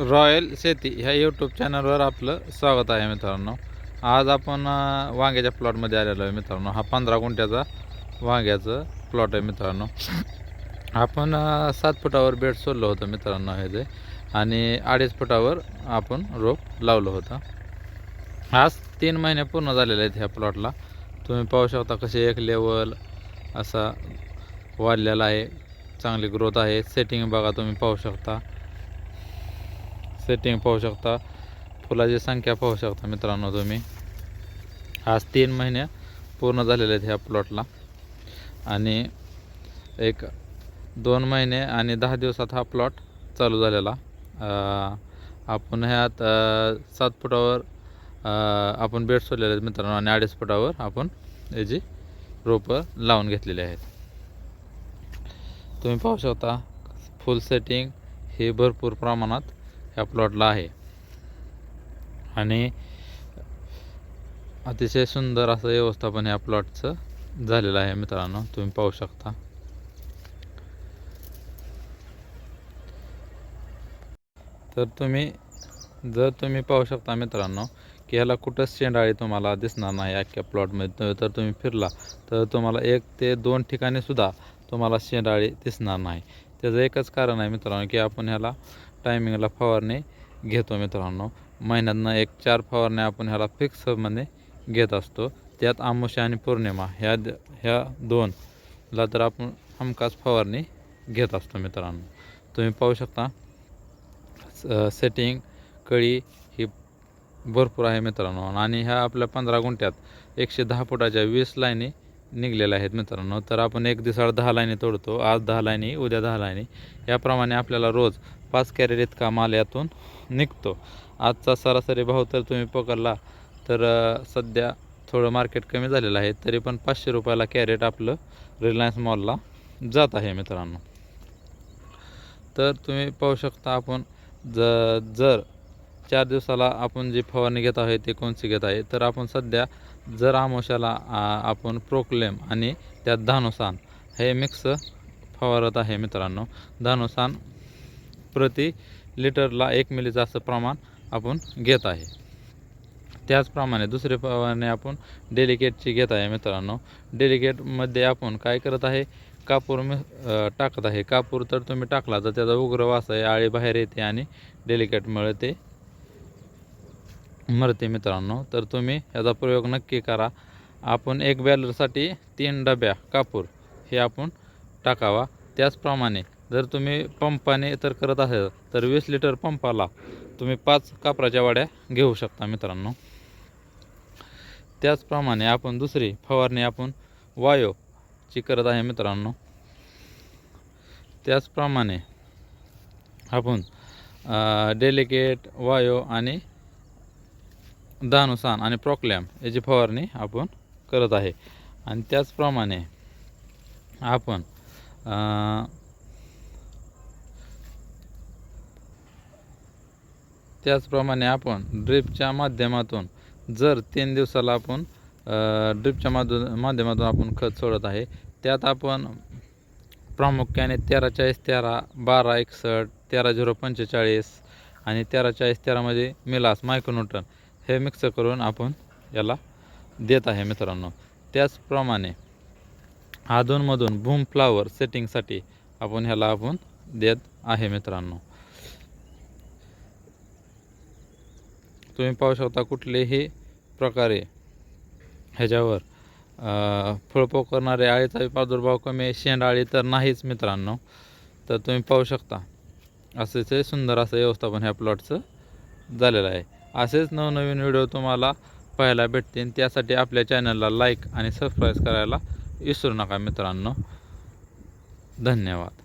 Royal शेती ह्या YouTube चॅनलवर आपलं स्वागत आहे मित्रांनो. आज आपण वांग्याच्या प्लॉटमध्ये आलेलो आहे मित्रांनो. हा पंधरा गुंठ्याचा वांग्याचं प्लॉट आहे मित्रांनो. आपण सात फुटावर बेड सोडलं होतं मित्रांनो हे जे आणि अडीच फुटावर आपण रोप लावलं होतं. आज तीन महिने पूर्ण झालेले आहेत ह्या प्लॉटला तुम्ही पाहू शकता कसे एक लेवल असा वाढलेला आहे. चांगली ग्रोथ आहे. सेटिंग बघा तुम्ही पाहू शकता. सेटिंग पाहू शकता. फुलाची संख्या पाहू शकता मित्रांनो तुम्ही. आज तीन महिने पूर्ण झालेले आहेत ह्या प्लॉटला आणि एक दोन महिने आणि दहा दिवसात हा प्लॉट चालू झालेला. आपण ह्यात सात फुटावर आपण बेड सोडलेले आहेत मित्रांनो आणि अडीच फुटावर आपण याची रोपं लावून घेतलेली आहेत. तुम्ही पाहू शकता फुल सेटिंग हे भरपूर प्रमाणात ह्या प्लॉटला आहे. आणि अतिशय सुंदर असं व्यवस्थापन ह्या प्लॉटचं झालेलं आहे मित्रांनो. तुम्ही पाहू शकता. तर तुम्ही जर तुम्ही पाहू शकता मित्रांनो की ह्याला कुठंच शेंडाळी तुम्हाला दिसणार नाही अख्ख्या प्लॉटमध्ये. तर तुम्ही फिरला तर तुम्हाला एक ते दोन ठिकाणी सुद्धा तुम्हाला शेंडाळी दिसणार नाही. त्याचं एकच कारण आहे मित्रांनो की आपण ह्याला टायमिंगला फवारणी घेतो मित्रांनो. महिन्यातनं एक चार फवारण्या आपण ह्याला फिक्समध्ये घेत असतो. त्यात आमुष्या आणि पौर्णिमा ह्या द ह्या दोनला तर आपण हमखास फवारणी घेत असतो मित्रांनो. तुम्ही पाहू शकता सेटिंग कळी ही भरपूर आहे मित्रांनो. आणि ह्या आपल्या पंधरा गुंठ्यात एकशे दहा फुटाच्या वीस लाईनी निघलेल्या आहेत मित्रांनो. तर आपण एक दिवसाळ दहा लाईनी तोडतो आज दहा लाईनी उद्या दहा लाईनी. याप्रमाणे आपल्याला रोज पाच कॅरेट इतका माल यातून निघतो. आजचा सरासरी भाव तर तुम्ही पकडला तर सध्या थोडं मार्केट कमी झालेलं आहे तरी पण पाचशे रुपयाला कॅरेट आपलं रिलायन्स मॉलला जात आहे मित्रांनो. तर तुम्ही पाहू शकता आपण ज जर चार दिवसाला आपण जी फवारणी घेत आहे ते कोणती घेत आहे तर आपण सध्या जर आमोशाला आपण प्रोक्लेम आणि त्यात धानुसान हे मिक्स फवारत आहे मित्रांनो. धानुसान प्रति लिटरला एक मिलीचं असं प्रमाण आपण घेत आहे. त्याचप्रमाणे दुसरे प्रमाणे आपण डेलिकेटची घेत आहे मित्रांनो. डेलिकेटमध्ये आपण काय करत आहे? कापूर मी टाकत आहे. कापूर तर तुम्ही टाकला तर त्याचा उग्र वास आहे आळी बाहेर येते आणि डेलिकेटमुळे ते मरते मित्रांनो. तर तुम्ही याचा प्रयोग नक्की करा. आपण एक बॅलरसाठी तीन डब्या कापूर हे आपण टाकावा. त्याचप्रमाणे जर तुम्ही पंपाने तर करत असेल तर वीस लिटर पंपाला तुम्ही पाच कापराच्या वाड्या घेऊ शकता मित्रांनो. त्याचप्रमाणे आपण दुसरी फवारणी आपण वायोची करत आहे मित्रांनो. त्याचप्रमाणे आपण डेलिकेट वायो आणि दानुसान आणि प्रॉक्लॅम याची फवारणी आपण करत आहे. आणि त्याचप्रमाणे आपण त्याचप्रमाणे आपण ड्रिपच्या माध्यमातून जर तीन दिवसाला आपण ड्रिपच्या माध्यम माध्यमातून आपण खत सोडत आहे त्यात आपण प्रामुख्याने तेरा चाळीस तेरा बारा एकसष्ट तेरा झिरो पंचेचाळीस आणि तेरा चाळीस तेरामध्ये मिलास मायक्रोन्यूटन हे मिक्स करून आपण याला देत आहे मित्रांनो. त्याचप्रमाणे अधूनमधून भूम फ्लावर सेटिंगसाठी आपण ह्याला आपण देत आहे मित्रांनो. तुम्ही पाहू शकता कुठलेही प्रकारे ह्याच्यावर फळपो करणारे आळीचा प्रादुर्भाव कमी आहे. शेंडाळी तर नाहीच मित्रांनो. तर तुम्ही पाहू शकता. असेच हे सुंदर असं व्यवस्थापन ह्या प्लॉटचं झालेलं आहे. असेच नवनवीन व्हिडिओ तुम्हाला पाहायला भेटतील. त्यासाठी आपल्या चॅनलला लाईक आणि सबस्क्राईब करायला विसरू नका मित्रांनो. धन्यवाद.